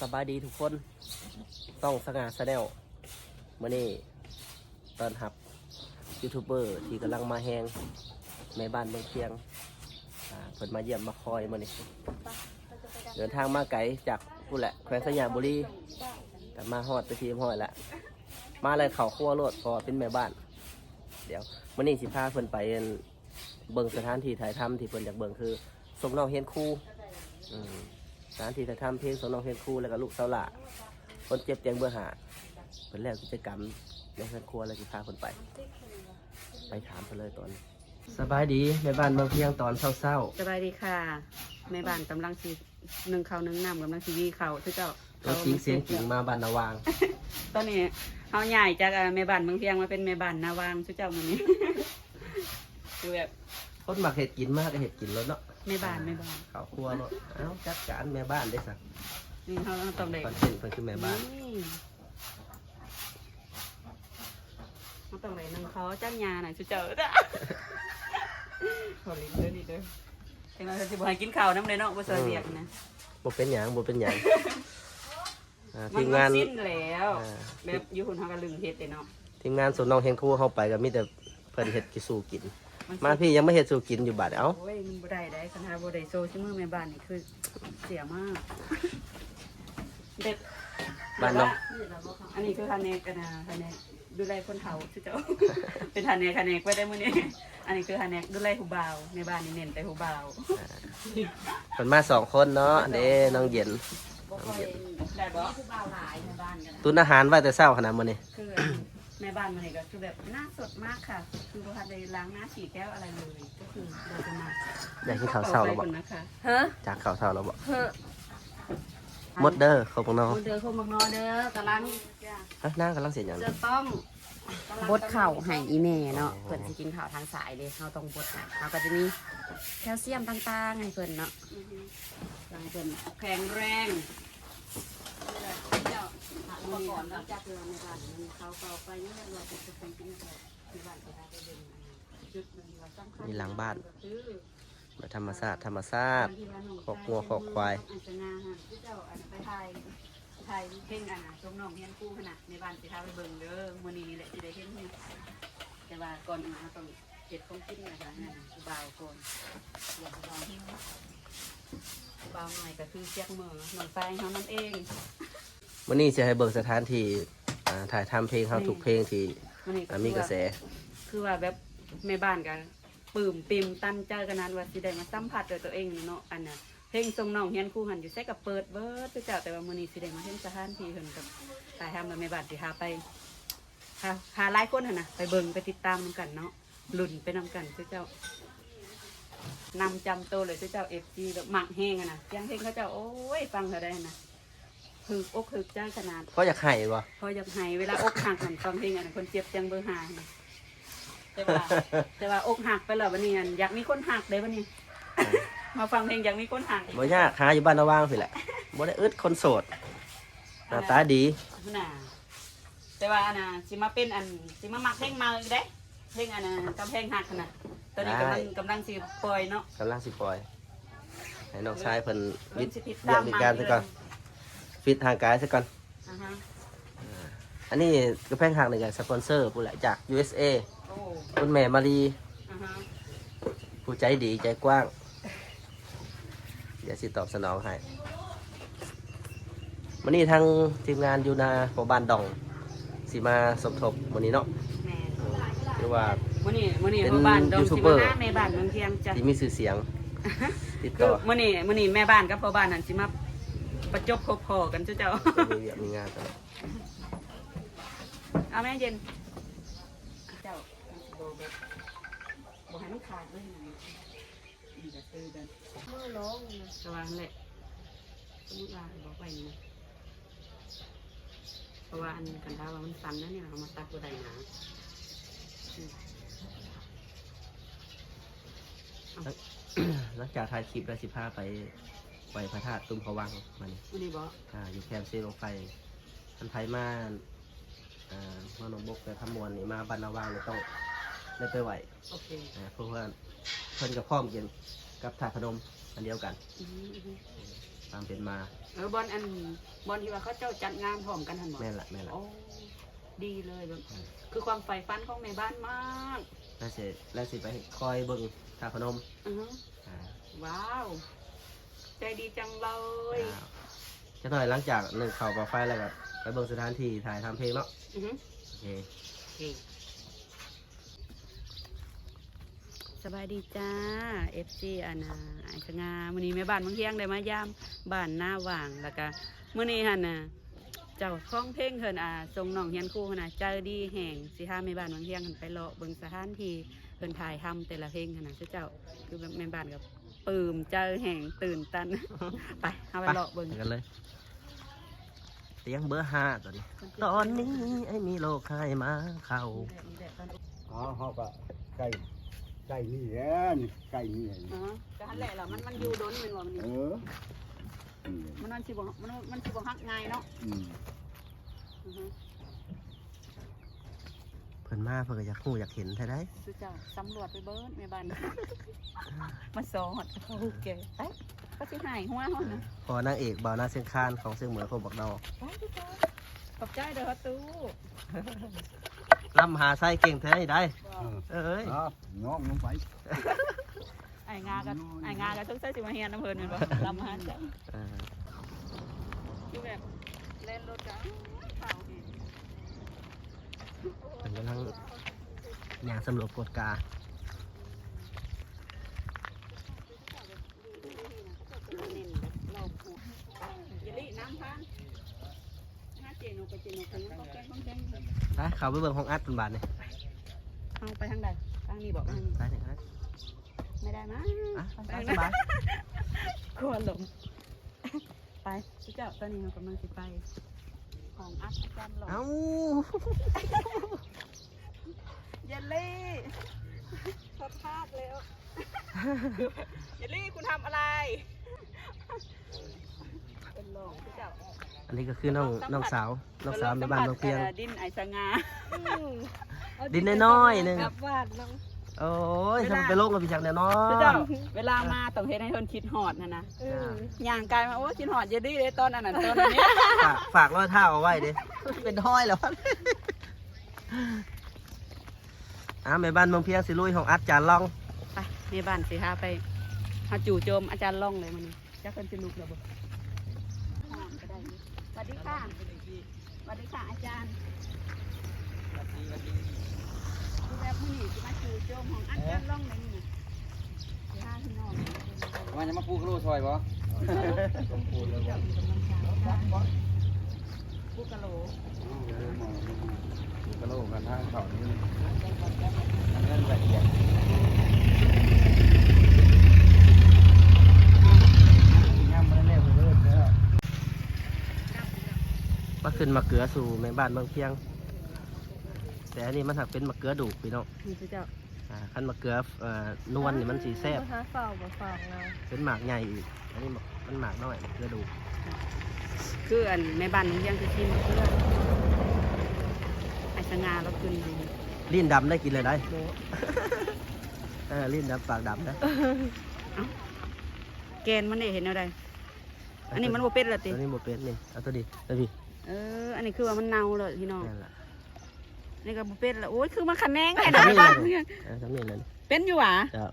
สบายดีทุกคนต้องสง่าแนลมื่อนี้ตอนหับยูทูบเบอร์ที่กำลังมาแหงในบ้านเมืองเชียงเพิ่นมาเยี่ยมมาคอยมื่อนี้เดินทางมาไกลจากพูแหละแขวงสยามบุรีแต่มาฮอดไปทีมฮอดละมาเลยเขาขั้วโลดพอเป็นแม่บ้าน เดี๋ยวมื่อนี้สิพาเพิ่นไปเบิ่งสถานที่ถ่ายทำที่เพิ่นอยากเบิ่งคือสมน้องเฮียนคูอืม ถานที่ถ่ายทำเพลงสองน้องเพลงครูแล้วก็ลูกเสาหละคนเจ็บเตียงเบื่อหาเป็นแล้วกิจกรรมในเพื่อนครัวแล้วที่พาคนไป ไปถามไปเลยตอนนี้สบายดีในบ้านเมืองเพียงตอนเศร้าสบายดีค่ะแม่บ้านกำลังสิหนึ่งข้าวหนึ่งน้ำกำลังสิวีข้าวคือเจ้าๆแล้วจริงเสียงจริงมาบ้านนาวาง ตอนนี้เฮาใหญ่จากเอ่อแม่บ้านเมืองเพียงมาเป็นแม่บ้านนาวางคือเจ้ามื้อนี้ คือแบบคนมักเห็ดกินมากก็เห็ดกินแล้วเนาะ แม่บ้านแม่บ้านข้าวครัวเนาะเอ้าจัดการแม่บ้านได้สักนี่เฮาต้องได้คอนเทนต์เพิ่นคือแม่บ้านนี่เฮาต้องได้นึงเขาจ้างยาหน่อยคือเจ้าขอลิ้นเด้อนี่เด้อเห็นว่าสิบ่ให้กินข้าวน้ำเลยเนาะบ่ซอยเวียกนะบ่เป็นหยังบ่เป็นหยังอ่ามัทีนมมังาน นสิ้นแล้วอ่า แบบอยู่หุ่นเฮาก็ลึงเฮ็ดแต่เนาะทีมงานสวนน้องเฮงครูเข้าไปก็มีแต่เพิ่นเห็ดกินสู่กิน มันมาพี่ยังไม่เห็ดสู่กินอยู่บาดเอ้าโอ้ยมันบ่ได้ได้คันหาบ่ได้โซซิมือแม่บ้านนี่คือเสียมากเด็ดบ้านเนาะอันนี้คือคันเนกกันนะคันเนกดูแลคนเฒ่าชื่อเจ้า เป็นคันเนกคันเนกไว้ได้มื้อนี้อันนี้คือคันเนกดูแลผู้บ่าวในบ้านนี่เน้นแต่ผู้บ่าวเพิ่นมาสองคนเนาะเด้น้องเย็นบ่ค่อยได้บ่ผู้บ่าวหลายในบ้านกันนะตุนอาหารไว้แต่เช้าขนาดมื้อนี้คือ แม่บ้านมื้อนี้ก็คือแบบหน้าสดมากค่ะ คือบ่ทันได้ล้างหน้าฉีดแก้วอะไรเลย ก็คือโดยประมาณอยากกินข้าวเช้าแล้วบ่ขอไปก่อนนะคะเฮ้อจากข้าวเช้าแล้วบ่เฮ้อหมดเด้อขอบคุณน้องคนเดินเข้ามักนอเด้อกำลังเฮ้ยนางกำลังเสียหยังจะต้องบดเข่าให้อีแม่เนาะเพิ่นสิกินข้าวทางสายเลยเฮาต้องบดให้เฮาก็จะมีแคลเซียมต่างๆให้เพิ่นเนาะหลังจนแข็งแรง เจ้าอุปกรณ์แล้วจากเรือในบ้านมันเขาเก่าไปนี่เราจะเป็นกินแบบที่บ้านจะได้ไปเดินจุดหนึ่งเราสำคัญนี่หลังบ้านคือแบบธรรมชาติธรรมชาติคอกงัวคอกควายอันจะนาฮะที่เจ้าอันไปไทยไทยเพ่งอันน่ะชมน้องเฮียนคู่ขนาดในบ้านสิพาไปเบิ่งเด้อมื้อนี้นี่แหละสิได้เห็นเนี่ยแต่ว่าก่อนอื่นเราต้องเก็บของกินนะคะนั่นน่ะคือบ่าวก่อนอย่าบ่าวหิวเบาหน่อยก็คือเจียกมือหนองไฟเขานั่นเอง มื้อนี้สิให้เบิ่งสถานที่อ่าถ่ายทำเพลงเฮาทุกเพลงที่วันนี้อ่ามีกระแส คือว่าแบบแม่บ้านกันปลื้มปิมตั้นเจอกันนั้นว่าสิได้มาสัมผัสด้วยตัวเองเนาะอันน่ะเพลงทรงน้องเฮียนคู่หันอยู่ใส่กับเปิดเบิดคือเจ้าแต่ว่ามื้อนี้สิได้มาเห็นสถานที่เพิ่นกับตายทำมาแม่บ้านสิหาไปหาหาหลายคนหั่นน่ะไปเบิ่งไปติดตามนำกันเนาะลุ้นไปนำกันเจ้านำจำโตวเลยเจ้า FG แบบหมักแห้งอะนะเสียงเพลงเขาเจ้าโอ้ยฟังเธอได้นะ ถึกอกถึกใจขนาด เพราะอยากให้บ่ พออยากให้เวลาอกหักหันฟังเพลงอันนนคนเจ็บจังเบอร์หานะแต่ว่า แต่ว่าอกหักไปแล้ววันนี้อันอยากมีคนหักเลยวันนี้ มาฟังเพลงอยากมีคนหักบ่ยากหาอยู่บ้านนาวางพี่แหละบ่ได้อึดคนโสดหน้าตาดีน่ะแต่ว่าอันน่ะสิมาเป็นอันสิมามักเพลงมาอีกเด้เพลงอันน่ะกำแพงหักน่ะตอนนี้กำลังกำลังสิปล่อยเนาะกำลังสิปล่อย ให้น้องชายเพิ่นวิเริ่ทมย์สิติดเรีตายมกวิมาการซะก่อน ฟิตทางกายซะก่อน อ่าฮะอันนี้กระแพงหักนี่ก็สปอนเซอร์ผู้แหละจาก USA โอ้คุณแม่มารี อ่าฮะผู้ใจดีใจกว้าง เดี๋ยวสิตอบสนองให้วันนี้ทางทีมงานอยู่นาหมู่บ้านดองสิมาสมทบวันนี้เนาะแม่หรือว่า มื้อนี้มื้อนี้เป็นหมู่บ้านดงยูทูสิบเบอมาร์ หาแม่บ้านเมืองเทียงจ้ะที่มีชื่อเสียง ติดคืต่ออมื่อนี้มื่อนี้แม่บ้านกับพ่อบ้านนั่นสิมา ประจบพอๆกันเจ้าเจ้าจะมีเวียกมีงานตลอดเอาแม่เย็น เจ้าโบแบบบให้มันขาดเลยนะนี่ก็ซื้อกันมือลงระวังแหละสมมติว่าบอกไปนะเพราะว่าอันกันดาว่ามันสั้นนะเนี่ยเอามาตัดตัวใดหนาอืมหลังจากถ่ายคลิปแล้วสิพาไป ไปพระธาตุตุ้มเขาวังมันมื่อนี้บอกอ่าอยู่แคมป์เซโลไฟทันไทยมาอ่าเมื่อหนองบกไปทำมวลนี่มาบรรณาวางเลยต้องได้ไปไหวโอเคอ่าเพราะว่าเพิ่นกับพ่อมเย็นกับถาดพนมอันเดียวกันอืมอืมตามเป็นมาเออบอลอันบอลที่ว่าเขาเจ้าจัดงานพร้อมกันหันบ่แม่นละแม่นละโอ้ดีเลยแบบคือความใฝ่ฝันของแม่บ้านมากแล้วสิแล้วสิไปคอยเบิ่งท่าพนมอือฮึอ่าว้าว ใจดีจังเลยอ่าจะหน่อยหลังจากหนึ่งเข่ากับไฟแล้วก็ไปเบิ่งสถานที่ถ่ายทำเพลงเนาะอือฮึโอเคโอเคสบายดีจ้า FC อานาไอายสงามื้อนี้แม่บ้านบางเที่ยงได้มายามบ้านหน้าว่างแล้วก็มื้อนี้หั่นน่ะเจ้าของเพลงเพิ่นอ่าส่งน้องเฮียนครูหั่นน่ะใจดีแห่งสิพาแม่บ้านบางเที่ยงเพิ่นไปเลาะเบิ่งสถานที่เพิ่นถ่ายทำแต่ละเพลงหั่นน่ะคือเจ้าคือแบบแม่บ้านกับ ปลื้มใจแห่งตื่นตัน ไปเอาไปเลาะเบิ่งไปกันเลยเตียงเบอร์ห้าตอนนี้ตอนนี้ไอ้มีโลกให้มาเข้าอ๋อเขาก็ใกล้ใกล้นี่แหละนี่ใกล้นี่เองอ๋อก็หันแหละเหรอมันมันอยู่โดนแม่นบ่มันเอนี่ออืมมันมันสิบ่มันมันสิบ่ฮักง่ายเนาะอืมอือฮึเพิ่นมาเพิ่นก็อยากฮู้อยากเห็นแท้ได้คือเจ้าสำรวจไปเบิ้นแม่บ้าน มาสอดเขาหูแกไปก็สิหายหัวเฮานะพอนางเอกบ่าวนาเสียงคานของเสียงเหมือนคนบอกดอกไปพี่เจ้าขอบใจเด้อครับตู้ล่ำหาไส้เก่งแท้ได้เออเอ้ยครับน้องลงไปไอ้งากันไอ้งากันทุกเส้นสิมาเฮียนน้ำเพิ่นแม่นบ่ลำหาจ้ะเอออยู่แบบเล่นรถจ้ะข่าวอีก เพิ่นกำลัง อย่างสำรวจกฎกาน้ำพันห้าเจนอไปเจนอไปยังต้องแกงต้องแกงไปเขาไปเบิ่งห้องอัดเป็นบาทนี่เอาไปทางใดทางนี้บอกทางนี้ไปหนึ่งครับไม่ได้มั้งอะไปไปทางสบายกลัวหลงไปพี่เจ้าตอนนี้เรากำลังจะไปของอัพอาจารย์หลงเอ้า เยลลี่พอพลาดแล้วเยลลี่คุณทำอะไร เป็นหลงพี่เจ้าอันนี้ก็คือน้องน้องสาวน้องสาวในบ้านบางเพียงออดินไอสงาดินน้อยๆหนึงกับวาดน้องโอ้ยทำไมไปโลกกับพี่ชักเนี่ยเนาะพี่เจ้าเวลามาต้องเฮ็ดให้เพิ่นคิดหอดนะนะอย่างกายมาโอ้คิดหอดเยลลี่เลยตอนนั้นน่ะตอนนั้นเนี้ยฝากฝากรอยเท้าเอาไว้ดิเป็นห้อยแล้ววะ อะแม่บ้านเมืองเพียงสิลุยของอัดจานลองไปในบ้านสิพาไปหาจู่โจมอาจารย์ล่องเลยมันจะเพิ่นสิลุกแล้วบ่สวัสดีค่ะสวัสดีค่ะอาจารย์ดูแบบมื้อนี้สิมาจู่โจมของอาจารย์ล่องเลยนี่สิพาพี่น้องว่าจะมาปูกระโลซอยบ่ ผู้กะโหลกะโลกันทางเขานี่เงินละเอียดย่ำมาแน่ๆเลยแล้วมาขึ้นมาเกลือสู่แม่บ้านเมืองเพียง แต่อันนี้มันถักเป็นมะเกลือดูกพี่น้องนี่เจ้าขั้นมะเกลือนวลนี่มันสีแซ่บเป็นหมากใหญ่อีก อันนี้มันหมากน้อยมะเกลือดูก คืออันแม่บ้านนี่ยังสิชิมเพื่อนไอ้สง่าเราขึ้นดูลิ้นดำได้กินเลยได้โบเออลิ้นดำปากดำนะแกนมันนี่เห็นอะไรอันนี้มันบ่เป็นละติตัวนี้โมเป็นนี่เอาตัวดีตัวดีเออ อันนี้คือว่ามันเน่าเลยพี่น้องนั่นแหละนี่ก็บ่เป็นละโอ้ยคือมันคะแนนไงนะบ้านเมืองเออทำนี่เลยเป็นอยู่หวะจะ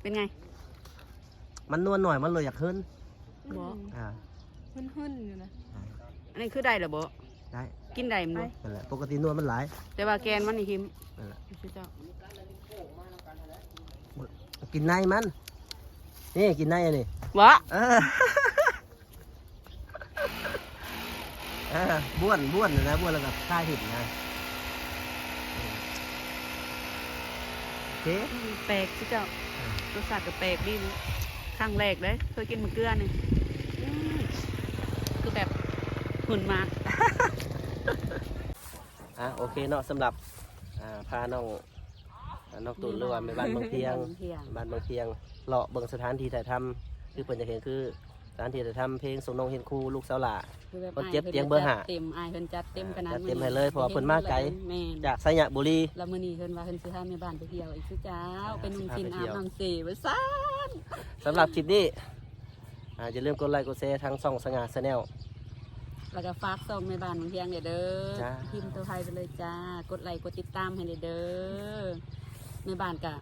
เป็นไง มันนวลหน่อยมันเลยอยากขึ้นบ่อ่าหึ่นๆอยู่นะอันนี้คือได้เหรอบ่ได้กินได้มั้ยนั่นแหละปกตินวลมันหลาย แต่ว่าแกนมันนี่หิมนั่นแหละพี่เจ้ากินในมัน นี่กินในอันนี้บ่เออเออบ้วนบ้วนนะบ้วนแล้วกับข้าหินนะโอเคแปลกพี่เจ้ารสชาติก็แปลกดีนะ ครั้งแรกเลยเคยกินมะเกลือนี่อืมคือแบบหุ่นมากอะโอเคเนาะสำหรับอ่าพาน้องอ่าน้องตุ่นหรือว่าแม่บ้านเมืองเพียงเพียงบ้านเมืองเพียงเลาะเบิ่งสถานที่ถ่ายทำคือเพิ่นจะเห็นคือการที่จะทำเพลงส่งน้องเห็นครูลูกสาวหล่าคือแบบคนเจ็บอ้าเตียงเบอร์ห้าจัดเต็มอายเพิ่นจัดเต็มขนาดจัดเต็มให้เลยเพราะว่าเพิ่นมาไกลแม่นจากไสยบุรีแล้วมื้อนี้เพิ่นว่าเพิ่นสิพาแม่บ้านไปเที่ยวอีกคือเจ้าเป็นนุ่งสินพาอาไปเที่บยวน้ำเสไว้ซ่า สำหรับคลิปนี้อ่าอย่าลืมกดไลค์กดแชร์ทางช่องสง่าชาแนล แล้วก็ฝากส่งแม่บ้านบางเทียงเด้อเด้อจ้า พิมพ์ตัวไทยไปเลยจ้า กดไลค์กดติดตามให้เด้อแม่บ้านก็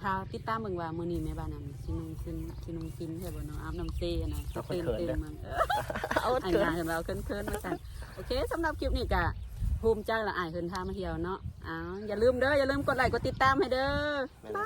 ถ้าติดตามเบิ่งว่ามื้อนี้แม่บ้านน่ะสินุ่งสินสินุ่งสินใช่บ่เนาะอาบน้ำเสนะตื่นเต้นมันเอาอันเถนี้อะเห็นเราเคินๆมาสั่นโอเคสำหรับคลิปนี้ก็ภูมิใจละอายเคินทามาเที่ยวเนาะอ้าวอย่าลืมเด้ออย่าลืมกดไลค์กดติดตามให้เด้อแม่นบ่